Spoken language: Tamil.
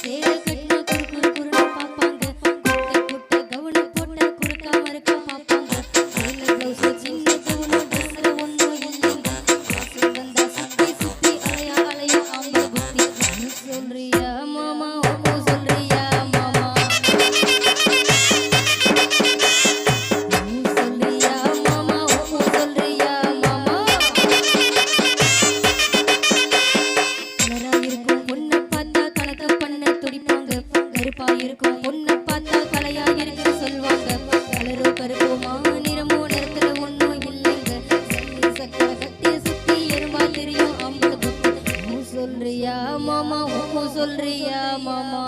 சேலை கட்டினா கருப்பா இருக்கும். பொண்ணை பார்த்தா கலையா இருக்கு சொல்வாங்க. கலரும் கருப்புமா நிறமோ நிறத்துல ஒண்ணும் இல்லைங்க. சல்லி சக்கரை கட்டி சுத்தி எருமா தெரியும். அம்பளை சொல்றியா மாமா? ஊ சொல்றியா மாமா?